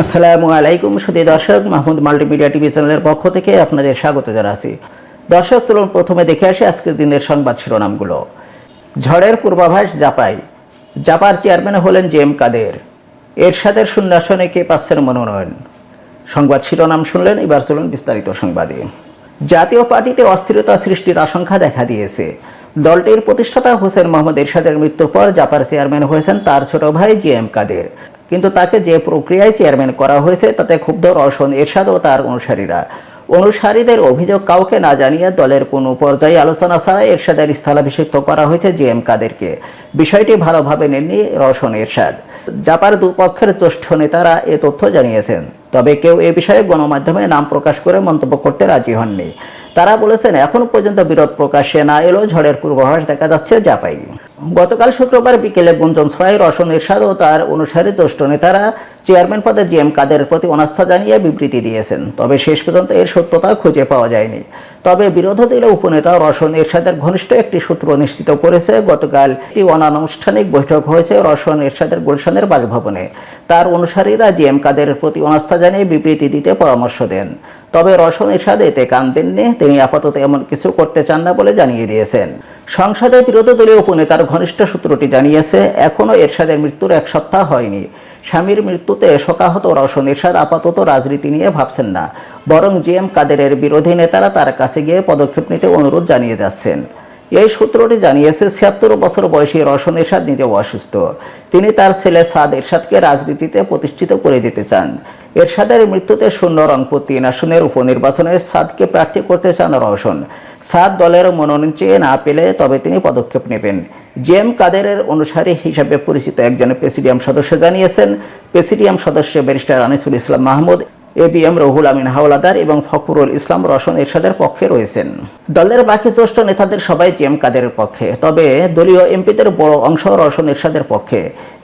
আসসালামু আলাইকুম সুদী দর্শক, মাহমুদ মাল্টিমিডিয়া টিভি চ্যানেলের পক্ষ থেকে আপনাদের স্বাগত জানাচ্ছি। দর্শক, চলুন প্রথমে দেখে আসি আজকের দিনের সংবাদ শিরোনামগুলো। ঝড়ের পূর্বাভাস জাপাই। জাপার চেয়ারম্যান হলেন জে এম কাদের। এরশাদের শূন্যাসনে কে পাচ্ছেন মনোনয়ন? সংবাদ শিরোনাম শুনলেন, এবার চলুন বিস্তারিত সংবাদে। জাতীয় পার্টিতে অস্থিরতা সৃষ্টির আশঙ্কা দেখা দিয়েছে। দলটির প্রতিষ্ঠাতা হোসেন মোহাম্মদ এরশাদের মৃত্যুর পর জাপার চেয়ারম্যান হয়েছেন তার ছোট ভাই জি এম কাদের। কিন্তু তাকে যে প্রক্রিয়ায় চেয়ারম্যান করা হয়েছে, তাতে ক্ষুব্ধ রওশন এরশাদ ও তার অনুসারীরা। অনুসারীদের অভিযোগ কাউকে না জানিয়ে দলের কোনো পর্যায়ে আলোচনা ছাড়া এরশাদের স্থলাভিষিক্ত করা হয়েছে জি এম কাদেরকে। বিষয়টি ভালোভাবে নেননি রওশন এরশাদ। জাপার দুপক্ষের জ্যেষ্ঠ নেতারা এ তথ্য জানিয়েছেন। তবে কেউ এ বিষয়ে গণমাধ্যমে নাম প্রকাশ করে মন্তব্য করতে রাজি হননি। তারা বলেছেন, এখন পর্যন্ত বিরোধ প্রকাশ্যে না এলেও ঝড়ের পূর্বাভাস দেখা যাচ্ছে জাপাই। গতকাল শুক্রবার বিকেলে গুঞ্জন ছড়ায় রসন এরশাদ ও তার অনুসারী জ্যেষ্ঠ নেতারা চেয়ারম্যান পদে জি এম কাদের প্রতি অনাস্থা জানিয়ে বিবৃতি দিয়েছেন। তবে শেষ পর্যন্ত এর সত্যতা খুঁজে পাওয়া যায়নি। তবে বিরোধী দলের উপনেতা রসন এরশাদের ঘনিষ্ঠ একটি সূত্র নিশ্চিত করেছে, গতকাল একটি অনানুষ্ঠানিক বৈঠক হয়েছে রসন এরশাদের গুলশানের বাসভবনে। তার অনুসারীরা জি এম কাদের প্রতি অনাস্থা জানিয়ে বিবৃতি দিতে পরামর্শ দেন। তবে রসন এরশাদ এতে কান দেননি। তিনি আপাতত এমন কিছু করতে চান না বলে জানিয়ে দিয়েছেন। সংসদে বিরোধী দলীয় উপনেতার ঘনিষ্ঠ সূত্রটি জানিয়েছে এখনও এরশাদের মৃত্যুর এক সপ্তাহ হয়নি। স্বামীর মৃত্যুতে শোকাহত রওশন এরশাদ আপাতত রাজনীতি নিয়ে ভাবছেন না, বরং জি এম কাদেরের বিরোধী নেতারা তার কাছে গিয়ে পদক্ষেপ নিতে অনুরোধ জানিয়ে যাচ্ছেন। এই সূত্রটি জানিয়েছে, ছিয়াত্তর বছর বয়সী রওশন এরশাদ নিজেও অসুস্থ। তিনি তার ছেলে সাদ এরশাদকে রাজনীতিতে প্রতিষ্ঠিত করে দিতে চান। এরশাদের মৃত্যুতে শূন্য রংপুর তিন আসনের উপনির্বাচনে সাদকে প্রার্থী করতে চান রওশন। সাদ দলের মনোনয়ন চেয়ে না পেলে তবে তিনি পদক্ষেপ নেবেন। জেএম কাদেরের অনুসারী হিসাবে পরিচিত একজন প্রেসিডিয়াম সদস্য জানিয়েছেন, প্রেসিডিয়াম সদস্য barrister Anisul Islam Mahmud, A B M Ruhul Amin Hawladar এবং ফখরুল ইসলাম রসন এরশাদের পক্ষে রয়েছেন। দলের বাকি জ্যেষ্ঠ নেতাদের সবাই জিএম কাদেরের পক্ষে, তবে দলীয় এমপিদের বড় অংশ রসন এরশাদের পক্ষে।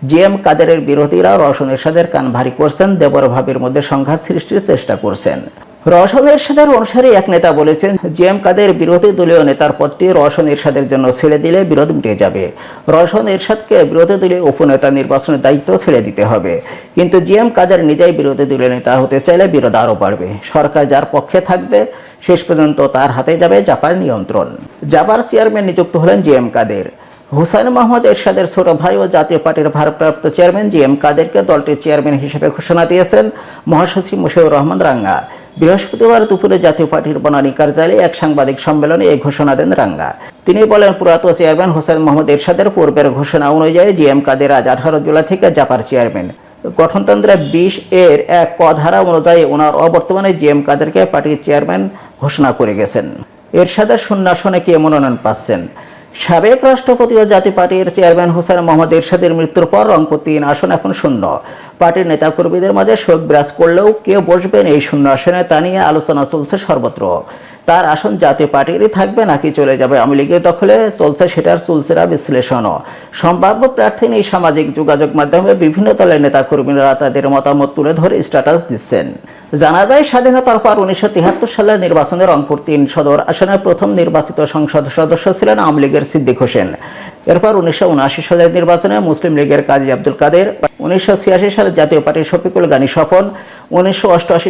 জিএম কাদেরের বিরোধীরা রসন এরশাদের কান ভারী করছেন, দেবর ভাবির মধ্যে সংঘাত সৃষ্টির চেষ্টা করছেন। রওশন এরশাদের অনুসারী এক নেতা বলেছেন জিএম কাদের বিরোধী দলীয় নেতার পদটি রওশন এরশাদের জন্য ছেড়ে দিলে বিরোধ মিটে যাবে। রওশন এরশাদকে বিরোধী দলীয় উপনেতা নির্বাচনের দায়িত্ব ছেড়ে দিতে হবে। কিন্তু জিএম কাদের নিজেই বিরোধী দলীয় নেতা হতে চাইলে বিরোধ আরও বাড়বে। সরকার যার পক্ষে থাকবে, শেষ পর্যন্ত তার হাতে যাবে জাপার নিয়ন্ত্রণ। জাপার চেয়ারম্যান নিযুক্ত হলেন জিএম কাদের। হুসাইন মোহাম্মদ এরশাদের ছোট ভাই ও জাতীয় পার্টির ভারপ্রাপ্ত চেয়ারম্যান জি এম কাদেরকে দলটির চেয়ারম্যান হিসেবে ঘোষণা দিয়েছেন মহাসচিব মুশিউর রহমান রাঙ্গা। বৃহস্পতিবার দুপুরে জাতীয় পার্টির বনানী কার্যালয়ে এক সাংবাদিক সম্মেলনে এই ঘোষণা দেন রাঙ্গা। তিনি বলেন পুরাত চেয়ারম্যান হোসেন মোহাম্মদ এরশাদের পূর্বের ঘোষণা অনুযায়ী জি এম কাদের আজ আঠারো জুলাই থেকে জাপার চেয়ারম্যান। গঠনতন্ত্রের বিশ এর এক কধারা অনুযায়ী ওনার অবর্তমানে জি এম কাদেরকে পার্টির চেয়ারম্যান ঘোষণা করে গেছেন। এরশাদের শূন্যাসনে কে মনোনয়ন পাচ্ছেন? সাবেক রাষ্ট্রপতি ও জাতীয় পার্টির চেয়ারম্যান হোসেন মোহাম্মদ এরশাদের মৃত্যুর পর রংপুর তিন আসন এখন শূন্য। পার্টির নেতাকর্মীদের মাঝে শোক বিরাজ করলেও কে বসবেন এই শূন্য আসনে তা নিয়ে আলোচনা চলছে সর্বত্র। তার আসন জাতীয় পার্টিরই থাকবে নাকি চলে যাবে আওয়ামী লীগের দখলে? চলছে সেটার চলছেরা বিশ্লেষণও। সম্ভাব্য প্রার্থী নিয়ে সামাজিক যোগাযোগ মাধ্যমে বিভিন্ন দলের নেতাকর্মীরা তাদের মতামত তুলে ধরে স্ট্যাটাস দিচ্ছেন। জানা যায়, স্বাধীনতার পর উনিশশো তিয়াত্তর সালের নির্বাচনে রংপুর তিন সদর আসনের প্রথম নির্বাচিত সংসদ সদস্য ছিলেন আওয়ামী লীগের সিদ্দিক হোসেন। এরপর উনিশশো উনআশি সালের নির্বাচনে মুসলিম লীগের কাজী আব্দুল কাদের, উনিশশো ছিয়াশি সালে জাতীয় পার্টির শফিকুল গানী স্বপন, উনিশশো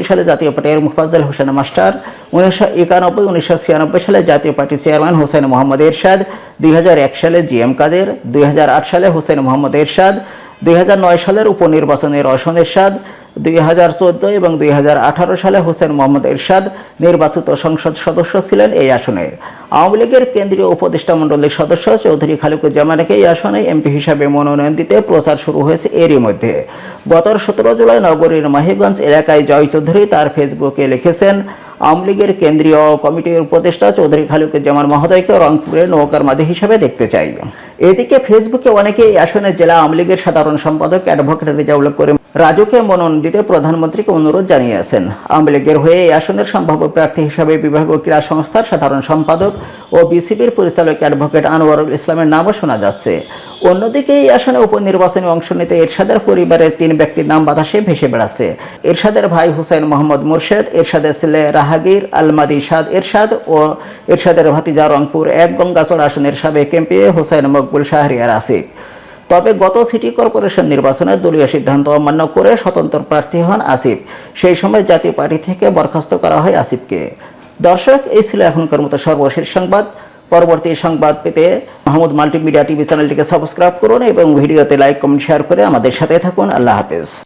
সালে জাতীয় পার্টির মুফাজ্জল হোসেন মাস্টার, উনিশশো একানব্বই, উনিশশো সালে জাতীয় পার্টির চেয়ারম্যান হোসেন মোহাম্মদ এরশাদ, দুই হাজার এক সালে জি এম কাদের, দুই হাজার আট সালে হোসেন মোহাম্মদ এরশাদ, দুই সালের উপনির্বাচনে রওশন এরশাদ, দুই হাজার চোদ্দ এবং দুই হাজার আঠারো সালে হোসেন মোহাম্মদ এরশাদ নির্বাচিত সংসদ সদস্য ছিলেন এই আসনে। আওয়ামী লীগের কেন্দ্রীয় উপদেষ্টা মণ্ডলীর সদস্য চৌধুরী খালিকুজ্জামানকে এই আসনে এমপি হিসাবে মনোনয়ন দিতে প্রচার শুরু হয়েছে এরই মধ্যে। গত সতেরো জুলাই নগরীর মাহিগঞ্জ এলাকায় জয় চৌধুরী তার ফেসবুকে লিখেছেন, আওয়ামী লীগের কেন্দ্রীয় কমিটির উপদেষ্টা চৌধুরী খালিকুজ্জামান মহোদয়কে রংপুরের নৌকার মাঝে হিসাবে দেখতে চাই। এদিকে ফেসবুকে অনেকে এই আসনের জেলা আওয়ামী লীগের সাধারণ সম্পাদক অ্যাডভোকেট রেজাউল করিম রাজুকে মনোনয়ন দিতে প্রধানমন্ত্রীকে অনুরোধ জানিয়েছেন। আওয়ামী লীগের হয়ে এই আসনের সম্ভাব্য প্রার্থী হিসাবে বিভাগীয় ক্রীড়া সংস্থার সাধারণ সম্পাদক ও বিসিবির পরিচালক অ্যাডভোকেট আনোয়ারুল ইসলামের নামও শোনা যাচ্ছে। অন্যদিকে এই আসনে উপনির্বাচনে অংশ নিতে এরশাদের পরিবারের তিন ব্যক্তির নাম বাতাসে ভেসে বেড়াচ্ছে। এরশাদের ভাই হুসাইন মোহাম্মদ মুর্শেদ, এরশাদের ছেলে রাহাগীর, আলমাদি সাদ এরশাদ ও এরশাদের ভাতিজা রংপুর এক গঙ্গাচড় আসনের সাবেক এমপি হুসাইন মকবুল শাহরিয়ার আসিফ তবে গত সিটি কর্পোরেশন নির্বাচনে দলীয় সিদ্ধান্ত অমান্য করে স্বতন্ত্র প্রার্থী হন আসিফ। সেই সময় জাতীয় পার্টি থেকে বরখাস্ত করা হয় আসিফকে। দর্শক, এই ছিল এখনকার মতো সর্বশেষ সংবাদ। পরবর্তী সংবাদ পেতে মাহমুদ মাল্টিমিডিয়া টিভি চ্যানেলটিকে সাবস্ক্রাইব করুন এবং ভিডিওতে লাইক, কমেন্ট, শেয়ার করে আমাদের সাথে থাকুন। আল্লাহ হাফেজ।